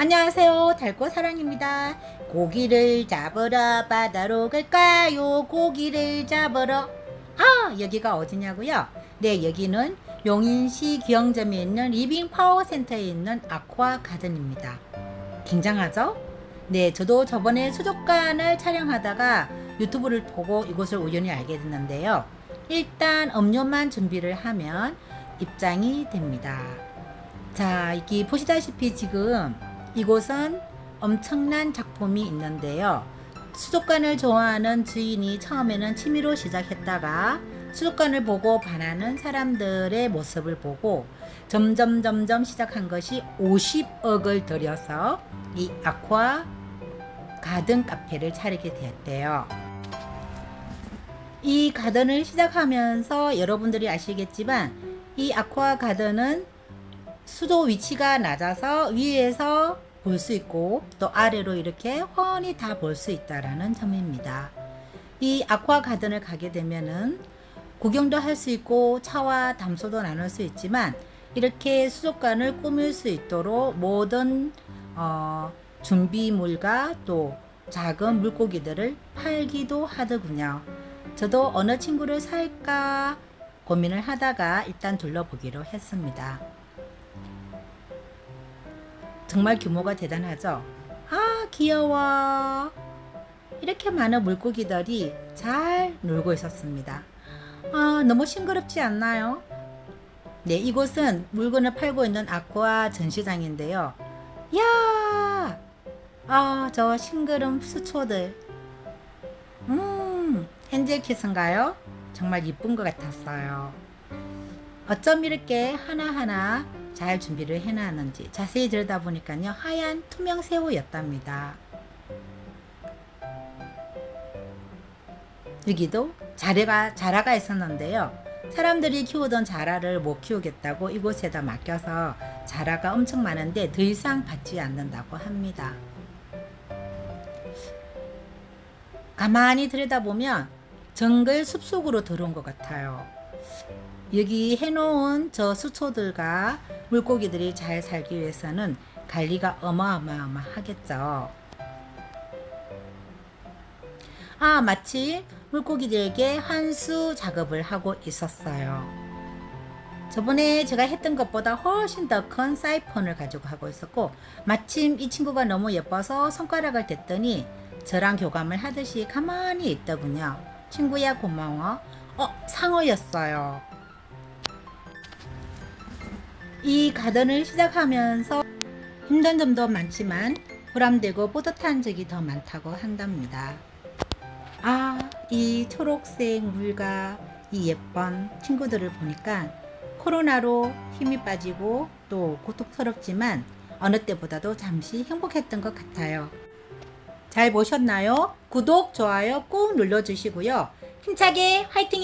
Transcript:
안녕하세요. 달고 사랑입니다. 고기를 잡으러 바다로 갈까요? 고기를 잡으러. 아, 여기가 어디냐고요? 네, 여기는 용인시 기영점에 있는 리빙 파워 센터에 있는 아쿠아 가든입니다. 굉장하죠? 네, 저도 저번에 수족관을 촬영하다가 유튜브를 보고 이곳을 우연히 알게 됐는데요. 일단 음료만 준비를 하면 입장이 됩니다. 자, 여기 보시다시피 지금 이곳은 엄청난 작품이 있는데요. 수족관을 좋아하는 주인이 처음에는 취미로 시작했다가 수족관을 보고 반하는 사람들의 모습을 보고 점점 점점 시작한 것이 50억을 들여서 이 아쿠아 가든 카페를 차리게 되었대요. 이 가든을 시작하면서 여러분들이 아시겠지만 이 아쿠아 가든은 수도 위치가 낮아서 위에서 볼 수 있고 또 아래로 이렇게 훤히 다 볼 수 있다라는 점입니다. 이 아쿠아 가든을 가게 되면은 구경도 할 수 있고 차와 담소도 나눌 수 있지만 이렇게 수족관을 꾸밀 수 있도록 모든 어, 준비물과 또 작은 물고기들을 팔기도 하더군요. 저도 어느 친구를 살까 고민을 하다가 일단 둘러보기로 했습니다. 정말 규모가 대단하죠? 아, 귀여워. 이렇게 많은 물고기들이 잘 놀고 있었습니다. 아, 너무 싱그럽지 않나요? 네, 이곳은 물건을 팔고 있는 아쿠아 전시장인데요. 야! 아, 저 싱그름 수초들. 음, 헨젤키스인가요? 정말 이쁜 것 같았어요. 어쩜 이렇게 하나하나 잘 준비를 해놨는지 자세히 들여다보니까요 하얀 투명 새우였답니다. 여기도 자라가 자라가 있었는데요. 사람들이 키우던 자라를 못 키우겠다고 이곳에다 맡겨서 자라가 엄청 많은데 더 이상 받지 않는다고 합니다. 가만히 들여다보면 정글 숲속으로 들어온 것 같아요. 여기 해놓은 저 수초들과 물고기들이 잘 살기 위해서는 관리가 어마어마하겠죠. 아, 마치 물고기들에게 환수 작업을 하고 있었어요. 저번에 제가 했던 것보다 훨씬 더 큰 사이폰을 가지고 하고 있었고, 마침 이 친구가 너무 예뻐서 손가락을 댔더니 저랑 교감을 하듯이 가만히 있더군요. 친구야, 고마워. 어, 상어였어요. 이 가든을 시작하면서 힘든 점도 많지만 보람되고 뿌듯한 적이 더 많다고 한답니다. 아, 이 초록색 물과 이 예쁜 친구들을 보니까 코로나로 힘이 빠지고 또 고통스럽지만 어느 때보다도 잠시 행복했던 것 같아요. 잘 보셨나요? 구독, 좋아요 꼭 눌러주시고요. 힘차게 화이팅입니다.